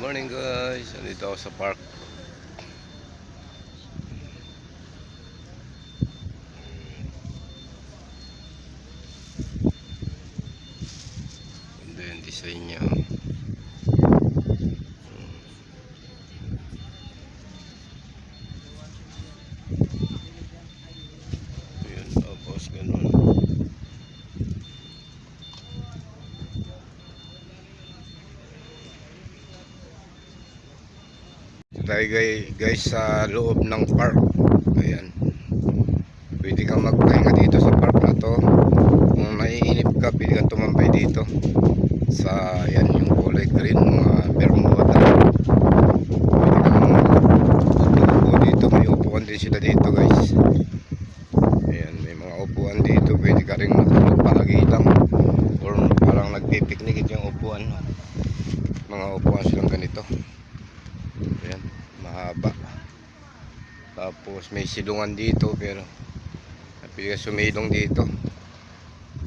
morning guys, nandito ako sa park. Ganda yung design niya. Ayan, tapos ganun. Ito tayo guys, sa loob ng park. Ayan. Pwede kang magpahinga dito sa park na to. Kung naiinip ka, pwede kang tumambay dito. Sa, ayan, yung kulay green, mga bermuda. Pwede kang upo dito. May upuan din sila dito guys. Ayan, may mga upuan dito. Pwede ka rin magpalagi lang. Or parang nagpipiknik ito yung upuan. Mga upuan silang ganito. Ayan, mahaba. Tapos may silungan dito pero ka sumilong dito.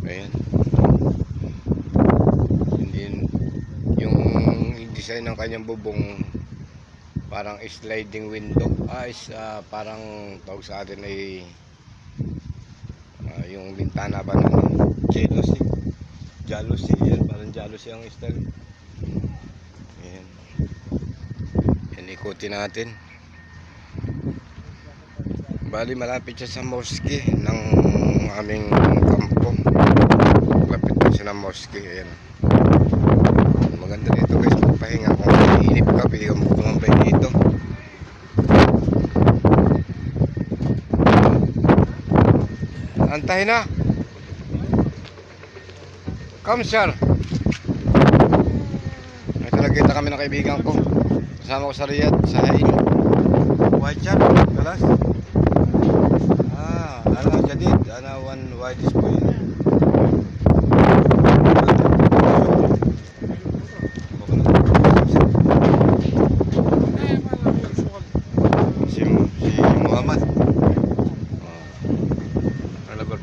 Ayan. Hindi yung design ng kanyang bubong parang sliding window. Ah, is, ah, parang tawag sa atin ay ah, yung bintana ba ng jealousy. Jealousy, yan. Parang jealousy ang style. Ayan. Yan, ikutin natin. Bali, malapit siya sa mosque ng aming kampo. Malapit pa siya ng mosque. Ayan. Maganda dito guys, magpahinga. Kung naiinip ka, pwede kang tumambay dito. Antay na. Come sir. Ito nagkita kami ng kaibigan ko. Kasama ko sa Riyadh, sa Hain.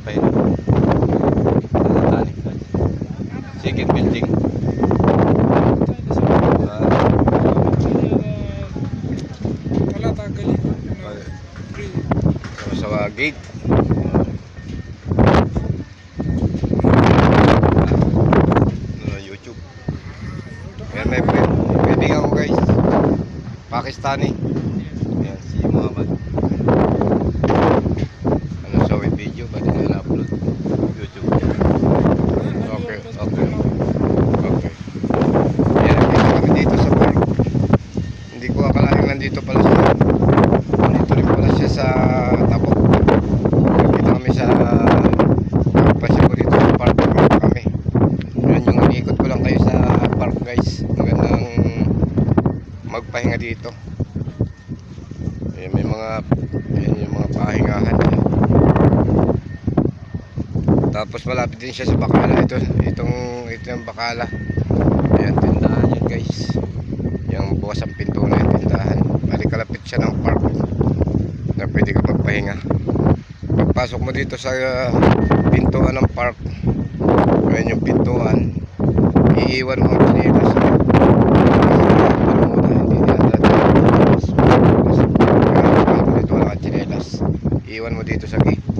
Pa yun? Second building. Sa, sa gate. Ano, YouTube. Ayan, may friend. Kaibigan ko guys. Pakistani. Ayan, si Muhammad. Ano sa with video, ba't hindi na upload? YouTube. Okay, okay. Okay. Ayan, nakita kami dito sa park. Hindi ko nandito pala siya. Nandito rin pala siya sa Tabok. Nakita kami sa pagpasya ko dito sa park. Kami. Yan yung inikot ko lang kayo sa park guys. Magandang magpahinga dito. Ayan, may mga ayan yung mga pahingahan. Tapos malapit din siya sa Bakala. Ito, itong, ito yung Bakala. Ayan, tindahan yan guys. Yung bukas ang pinto na yung tindahan. Bali kalapit siya ng park na pwede ka magpahinga. Pagpasok mo dito sa uh, pintuan ng park, ayan yung pintuan, iiwan mo ang dito chinelas. Iiwan mo dito sa gate.